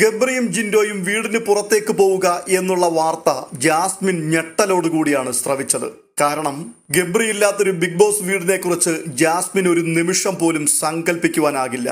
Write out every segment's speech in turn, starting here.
ഗബ്രിയും ജിൻഡോയും വീടിന് പുറത്തേക്ക് പോവുക എന്നുള്ള വാർത്ത ജാസ്മിൻ ഞെട്ടലോടുകൂടിയാണ് ശ്രവിച്ചത് കാരണം ഗബ്രി ഇല്ലാത്തൊരു ബിഗ് ബോസ് വീടിനെ കുറിച്ച് ജാസ്മിൻ ഒരു നിമിഷം പോലും സങ്കല്പിക്കുവാനാകില്ല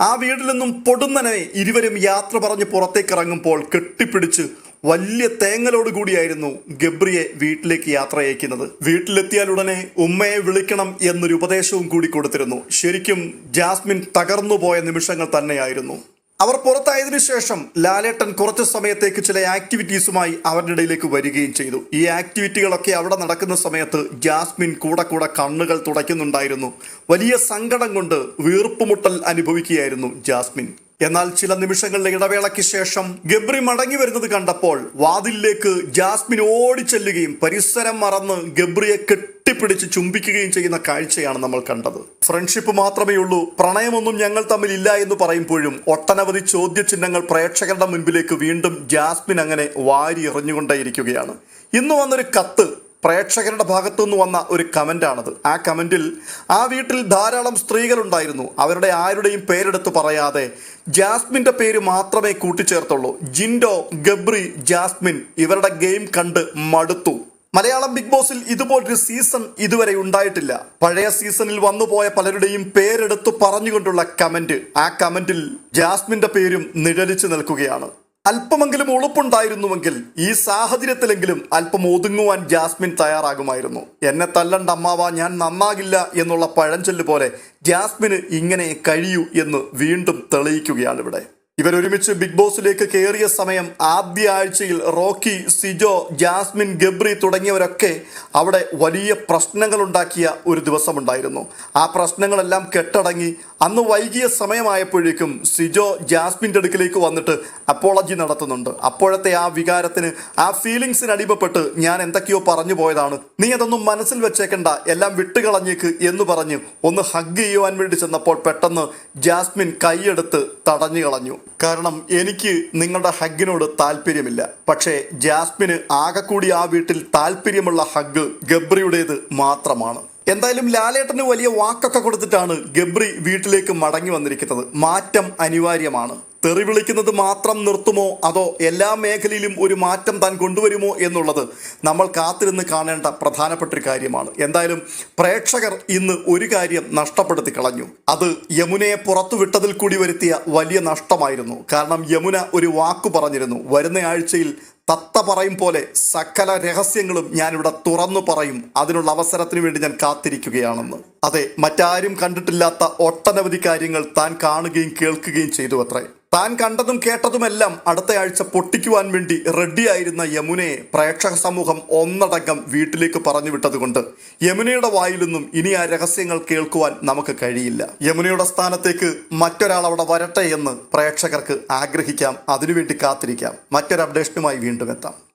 ആ വീടിൽ നിന്നും പൊടുന്നനെ ഇരുവരും യാത്ര പറഞ്ഞ് പുറത്തേക്ക് ഇറങ്ങുമ്പോൾ കെട്ടിപ്പിടിച്ച് വലിയ തേങ്ങലോടുകൂടിയായിരുന്നു ഗബ്രിയെ വീട്ടിലേക്ക് യാത്ര അയക്കുന്നത്. വീട്ടിലെത്തിയാൽ ഉടനെ ഉമ്മയെ വിളിക്കണം എന്നൊരു ഉപദേശവും കൂടി കൊടുത്തിരുന്നു. ശരിക്കും ജാസ്മിൻ തകർന്നു പോയ നിമിഷങ്ങൾ തന്നെയായിരുന്നു. അവർ പുറത്തായതിനു ശേഷം ലാലേട്ടൻ കുറച്ച് സമയത്തേക്ക് ചില ആക്ടിവിറ്റീസുമായി അവരുടെ ഇടയിലേക്ക് വരികയും ചെയ്തു. ഈ ആക്ടിവിറ്റികളൊക്കെ അവിടെ നടക്കുന്ന സമയത്ത് ജാസ്മിൻ കൂടെ കൂടെ കണ്ണുകൾ തുടയ്ക്കുന്നുണ്ടായിരുന്നു. വലിയ സങ്കടം കൊണ്ട് വീർപ്പുമുട്ടൽ അനുഭവിക്കുകയായിരുന്നു ജാസ്മിൻ. എന്നാൽ ചില നിമിഷങ്ങളിലെ ഇടവേളയ്ക്ക് ശേഷം ഗബ്രി മടങ്ങി വരുന്നത് കണ്ടപ്പോൾ വാതിലിലേക്ക് ജാസ്മിൻ ഓടിച്ചെല്ലുകയും പരിസരം മറന്ന് ഗബ്രിയെ കെട്ടിപ്പിടിച്ച് ചുംബിക്കുകയും ചെയ്യുന്ന കാഴ്ചയാണ് നമ്മൾ കണ്ടത്. ഫ്രണ്ട്ഷിപ്പ് മാത്രമേ ഉള്ളൂ പ്രണയമൊന്നും ഞങ്ങൾ തമ്മിൽ ഇല്ല എന്ന് പറയുമ്പോഴും ഒട്ടനവധി ചോദ്യചിഹ്നങ്ങൾ പ്രേക്ഷകരുടെ മുൻപിലേക്ക് വീണ്ടും ജാസ്മിൻ അങ്ങനെ വാരി എറിഞ്ഞുകൊണ്ടേയിരിക്കുകയാണ് ഇന്ന് വന്നൊരു കത്ത് പ്രേക്ഷകരുടെ ഭാഗത്തു നിന്ന് വന്ന ഒരു കമന്റാണത് ആ കമന്റിൽ ആ വീട്ടിൽ ധാരാളം സ്ത്രീകളുണ്ടായിരുന്നു. അവരുടെ ആരുടെയും പേരെടുത്ത് പറയാതെ ജാസ്മിന്റെ പേര് മാത്രമേ കൂട്ടിച്ചേർത്തുള്ളൂ. ജിൻഡോ ഗബ്രി ജാസ്മിൻ ഇവരുടെ ഗെയിം കണ്ട് മടുത്തു. മലയാളം ബിഗ് ബോസിൽ ഇതുപോലൊരു സീസൺ ഇതുവരെ ഉണ്ടായിട്ടില്ല. പഴയ സീസണിൽ വന്നുപോയ പലരുടെയും പേരെടുത്ത് പറഞ്ഞുകൊണ്ടുള്ള കമന്റ്. ആ കമന്റിൽ ജാസ്മിന്റെ പേരും നിഴലിച്ചു നിൽക്കുകയാണ്. അല്പമെങ്കിലും ഉളുപ്പുണ്ടായിരുന്നുവെങ്കിൽ ഈ സാഹചര്യത്തിലെങ്കിലും അല്പം ഒതുങ്ങുവാൻ ജാസ്മിൻ തയ്യാറാകുമായിരുന്നു. എന്നെ തല്ലണ്ട അമ്മാവ ഞാൻ നന്നാകില്ല എന്നുള്ള പഴഞ്ചൊല്ല് പോലെ ജാസ്മിന് ഇങ്ങനെ കഴിയൂ എന്ന് വീണ്ടും തെളിയിക്കുകയാണ് ഇവിടെ ഇവരൊരുമിച്ച് ബിഗ് ബോസിലേക്ക് കയറിയ സമയം ആദ്യ ആഴ്ചയിൽ റോക്കി സിജോ ജാസ്മിൻ ഗബ്രി തുടങ്ങിയവരൊക്കെ അവിടെ വലിയ പ്രശ്നങ്ങൾ ഉണ്ടാക്കിയ ഒരു ദിവസമുണ്ടായിരുന്നു. ആ പ്രശ്നങ്ങളെല്ലാം കെട്ടടങ്ങി അന്ന് വൈകിയ സമയമായപ്പോഴേക്കും സിജോ ജാസ്മിന്റെ അടുക്കിലേക്ക് വന്നിട്ട് അപ്പോളജി നടത്തുന്നുണ്ട്. അപ്പോഴത്തെ ആ വികാരത്തിന് ആ ഫീലിങ്സിന് അടിമപ്പെട്ട് ഞാൻ എന്തൊക്കെയോ പറഞ്ഞു പോയതാണ്. നീ അതൊന്നും മനസ്സിൽ വെച്ചേക്കണ്ട എല്ലാം വിട്ടുകളഞ്ഞേക്ക് എന്ന് പറഞ്ഞ് ഒന്ന് ഹഗ് ചെയ്യുവാൻ വേണ്ടി ചെന്നപ്പോൾ പെട്ടെന്ന് ജാസ്മിൻ കൈയെടുത്ത് തടഞ്ഞു കളഞ്ഞു. കാരണം എനിക്ക് നിങ്ങളുടെ ഹഗ്ഗിനോട് താല്പര്യമില്ല. പക്ഷേ ജാസ്മിന് ആകെക്കൂടി ആ വീട്ടിൽ താല്പര്യമുള്ള ഹഗ് ഗബ്രിയുടേത് മാത്രമാണ്. എന്തായാലും ലാലേട്ടന് വലിയ വാക്കൊക്കെ കൊടുത്തിട്ടാണ് ഗബ്രി വീട്ടിലേക്ക് മടങ്ങി വന്നിരിക്കുന്നത്. മാറ്റം അനിവാര്യമാണ്. തെറി വിളിക്കുന്നത് മാത്രം നിർത്തുമോ? അതോ എല്ലാ മേഖലയിലും ഒരു മാറ്റം താൻ കൊണ്ടുവരുമോ എന്നുള്ളത് നമ്മൾ കാത്തിരുന്ന് കാണേണ്ട പ്രധാനപ്പെട്ട ഒരു കാര്യമാണ്. എന്തായാലും പ്രേക്ഷകർ ഇന്ന് ഒരു കാര്യം നഷ്ടപ്പെടുത്തി കളഞ്ഞു. അത് യമുനയെ പുറത്തുവിട്ടതിൽ കൂടി വരുത്തിയ വലിയ നഷ്ടമായിരുന്നു. കാരണം യമുന ഒരു വാക്കു പറഞ്ഞിരുന്നു. വരുന്ന ആഴ്ചയിൽ തത്ത പറയും പോലെ സകല രഹസ്യങ്ങളും ഞാനിവിടെ തുറന്നു പറയും. അതിനുള്ള അവസരത്തിന് വേണ്ടി ഞാൻ കാത്തിരിക്കുകയാണെന്ന്. അതെ മറ്റാരും കണ്ടിട്ടില്ലാത്ത ഒട്ടനവധി കാര്യങ്ങൾ താൻ കാണുകയും കേൾക്കുകയും ചെയ്തു അത്രേ താൻ കണ്ടതും കേട്ടതുമെല്ലാം അടുത്ത ആഴ്ച പൊട്ടിക്കുവാൻ വേണ്ടി റെഡിയായിരുന്ന യമുനയെ പ്രേക്ഷക സമൂഹം ഒന്നടങ്കം വീട്ടിലേക്ക് പറഞ്ഞു വിട്ടതുകൊണ്ട് യമുനയുടെ വായിൽ നിന്നും ഇനി ആ രഹസ്യങ്ങൾ കേൾക്കുവാൻ നമുക്ക് കഴിയില്ല. യമുനയുടെ സ്ഥാനത്തേക്ക് മറ്റൊരാൾ അവിടെ വരട്ടെ എന്ന് പ്രേക്ഷകർക്ക് ആഗ്രഹിക്കാം. അതിനുവേണ്ടി കാത്തിരിക്കാം. മറ്റൊരു അപ്ഡേഷനുമായി വീണ്ടും എത്താം.